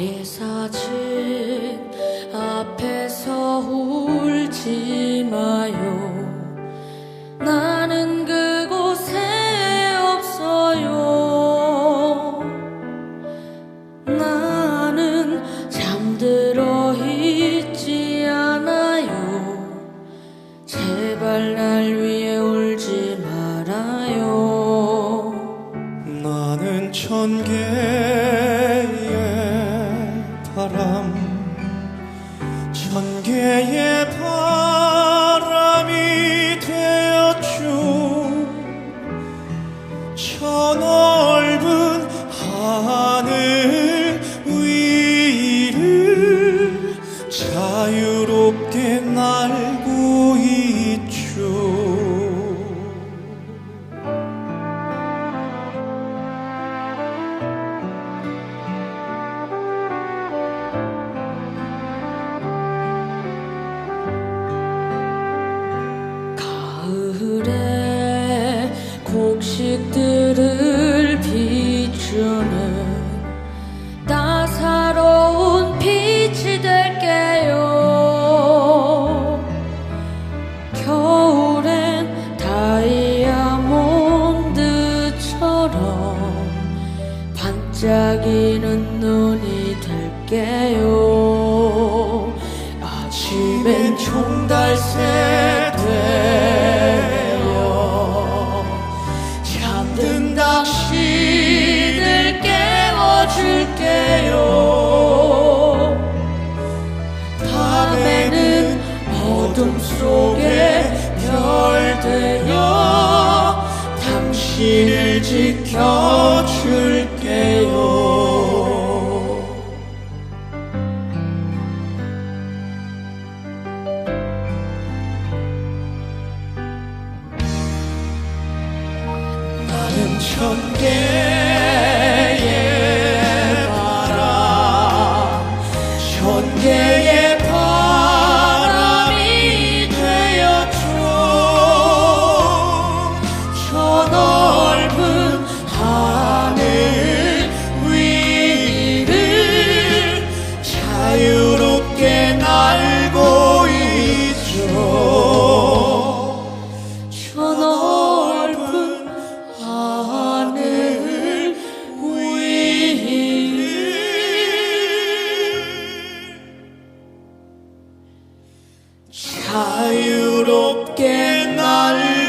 나의 사진 앞에서 울지 마요. 나는 그곳에 없어요. 나는 잠들어 있지 않아요. 제발 날 위해 울지 말아요. 나는 천 개의 바람. 천 개의 반짝이는 눈이 될게요. 아침엔 총달새 되어 잠든 당신을 깨워줄게요. 밤에는 어둠 속에 별 되어 당신을 지켜 천개 자유롭게 날